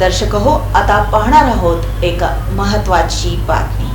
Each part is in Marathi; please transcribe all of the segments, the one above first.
दर्शक हो आता पाहणार आहोत एक महत्वाची बातमी.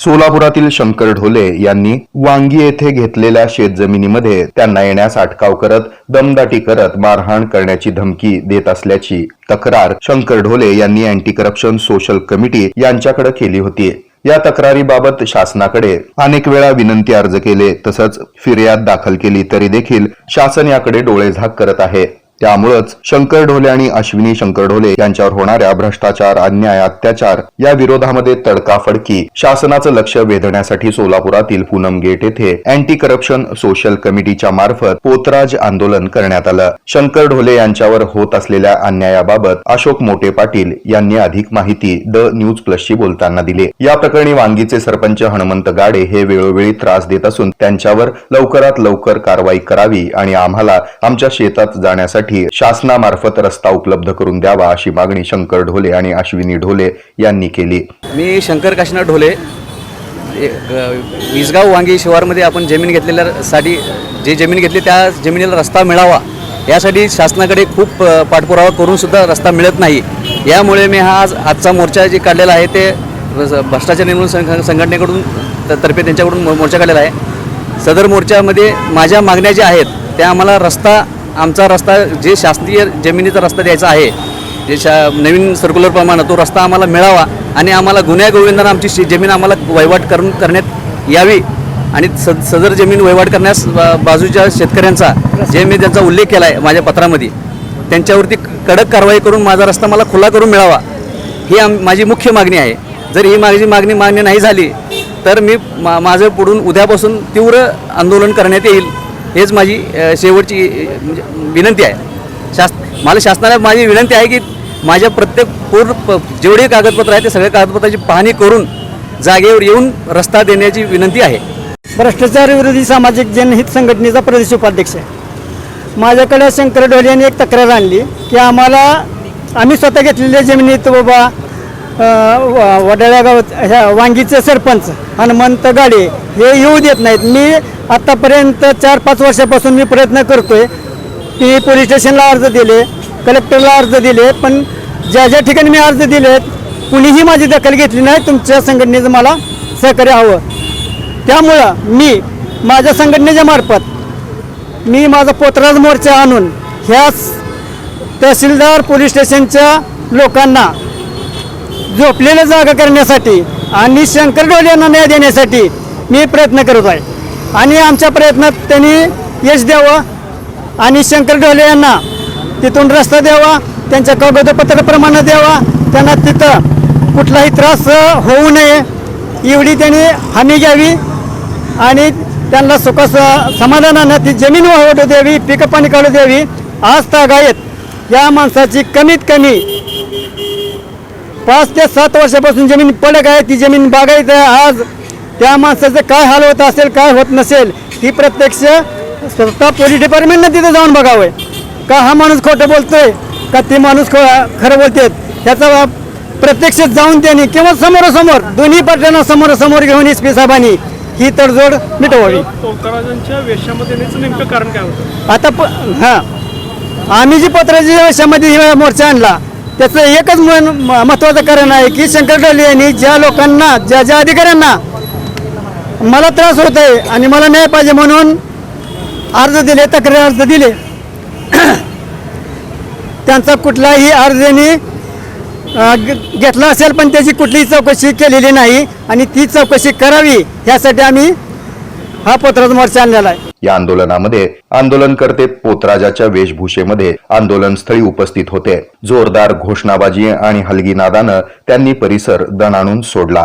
सोलापुरातील शंकर ढोले यांनी वांगी येथे घेतलेल्या शेतजमिनीमध्ये त्यांना येण्यास अटकाव करत दमदाटी करत मारहाण करण्याची धमकी देत असल्याची तक्रार शंकर ढोले यांनी अँटी करप्शन सोशल कमिटी यांच्याकडे केली होती. या तक्रारीबाबत शासनाकडे अनेक वेळा विनंती अर्ज केले तसंच फिर्याद दाखल केली तरी देखील शासन याकडे डोळेझाक करत आहे. त्यामुळेच शंकर ढोले आणि अश्विनी शंकर ढोले यांच्यावर होणाऱ्या भ्रष्टाचार अन्याय अत्याचार या विरोधामध्ये तडकाफडकी. शासनाचं लक्ष वेधण्यासाठी सोलापुरातील पूनम गेट येथे अँटी करप्शन सोशल कमिटीच्या मार्फत पोतराज आंदोलन करण्यात आलं. शंकर ढोले यांच्यावर होत असलेल्या अन्यायाबाबत अशोक मोठे पाटील यांनी अधिक माहिती द न्यूज प्लसशी बोलताना दिली. या प्रकरणी वांगीचे सरपंच हनुमंत गाडे हे वेळोवेळी त्रास देत असून त्यांच्यावर लवकरात लवकर कारवाई करावी आणि आम्हाला आमच्या शेतात जाण्यासाठी शासनामार्फत रस्ता उपलब्ध करून द्यावा अशी मागणी शंकर ढोले आणि अश्विनी ढोले यांनी केली. मी शंकर काशीनाथ ढोले ए- विसगाव वांगी शिवारमध्ये आपण जमीन घेतलेल्यासाठी जे जमीन घेतली त्या जमिनीला रस्ता मिळावा यासाठी शासनाकडे खूप पाठपुरावा करून सुद्धा रस्ता मिळत नाही. यामुळे मी हा आज आजचा मोर्चा जे काढलेला आहे ते भ्रष्टाचार निर्मूलन संघ संघटनेकडून त- तर्फे त्यांच्याकडून मो- मोर्चा काढलेला आहे. सदर मोर्चामध्ये माझ्या मागण्या ज्या आहेत त्या आम्हाला रस्ता आमचा रस्ता जे शासकीय जमिनीचा रस्ता द्यायचा आहे जे शा नवीन सर्क्युलरप्रमाणे तो रस्ता आम्हाला मिळावा आणि आम्हाला गुन्ह्या गोविंदानं आमची शे- जमीन आम्हाला वहिवाट करून करण्यात यावी आणि स सदर जमीन वहिवाट करण्यास बाजूच्या शेतकऱ्यांचा जे मी त्यांचा उल्लेख केला आहे माझ्या पत्रामध्ये त्यांच्यावरती कडक कारवाई करून माझा रस्ता मला खुला करून मिळावा ही आम माझी मुख्य मागणी आहे. जर ही माझी मागणी मान्य नाही झाली तर मी मा माझं पुढून उद्यापासून तीव्र आंदोलन करण्यात येईल. हेच माझी शेवटची म्हणजे विनंती आहे. शास मला शासनाला माझी विनंती आहे की माझ्या प्रत्येक पूर्ण प- जेवढे कागदपत्र आहे ते सगळ्या कागदपत्राची पाहणी करून जागेवर येऊन रस्ता देण्याची विनंती आहे. भ्रष्टाचार विरोधी सामाजिक जनहित संघटनेचा प्रदेश उपाध्यक्ष आहे. माझ्याकडे शंकर ढोले यांनी एक तक्रार आणली की आम्हाला आम्ही स्वतः घेतलेल्या जमिनीत बाबा व- वडाळ्या ह्या वांगीचे सरपंच हनुमंत गाडे हे येऊ देत नाहीत. मी आत्तापर्यंत चार पाच वर्षापासून मी प्रयत्न करतो आहे की पोलीस स्टेशनला अर्ज दिले कलेक्टरला अर्ज दिले पण ज्या ज्या ठिकाणी मी अर्ज दिलेत कुणीही माझी दखल घेतली नाही. तुमच्या संघटनेचं मला सहकार्य हवं. त्यामुळं मी माझ्या संघटनेच्या मार्फत मी माझा पोतराज मोर्चा आणून ह्या तहसीलदार पोलीस स्टेशनच्या लोकांना झोपलेल्या जागा करण्यासाठी आणि शंकर डोले यांना न्याय देण्यासाठी मी प्रयत्न करत आहे. आणि आमच्या प्रयत्नात त्यांनी यश द्यावं आणि शंकर ढोले यांना तिथून रस्ता द्यावा त्यांच्या कागदपत्राप्रमाणे द्यावा त्यांना तिथं कुठलाही त्रास होऊ नये एवढी त्यांनी हमी घ्यावी आणि त्यांना सुख समाधानानं ती जमीन वाहवटू द्यावी पिकं पाणी काढू द्यावी आज तागायत या माणसाची कमीत कमी पाच ते सात वर्षापासून जमीन पडक आहे ती जमीन बागायत आहे. आज त्या माणसाचं काय हाल होत असेल काय होत नसेल ही प्रत्यक्ष स्वतः पोलीस डिपार्टमेंटनं तिथं जाऊन बघावं. का हा माणूस खोटं बोलतोय का ते माणूस खो खरं बोलतेत? ह्याचा प्रत्यक्ष जाऊन त्यांनी किंवा समोरासमोर दोन्ही पार्ट्यांना समोरासमोर घेऊन एस पी साहेबांनी ही तडजोड मिटवावी. वेशामध्ये आता हां. आम्ही जी पत्राची वर्षामध्ये ही मोर्चा आणला त्याचं एकच मन म- महत्त्वाचं कारण आहे की शंकर डोले यांनी ज्या लोकांना ज्या ज्या अधिकाऱ्यांना मला त्रास होत आहे आणि मला न्याय पाहिजे म्हणून अर्ज दिले तक्रार अर्ज दिले त्यांचा कुठलाही अर्ज यांनी ग- घेतला असेल पण त्याची कुठलीही चौकशी केलेली नाही आणि ती चौकशी करावी यासाठी आम्ही हा पत्राचा मोर्चा आणलेला आहे. या आंदोलनामध्ये आंदोलनकर्ते पोतराजाच्या वेशभूषेमध्ये आंदोलन स्थळी उपस्थित होते. जोरदार घोषणाबाजी आणि हलगी नादानं त्यांनी परिसर दणाणून सोडला.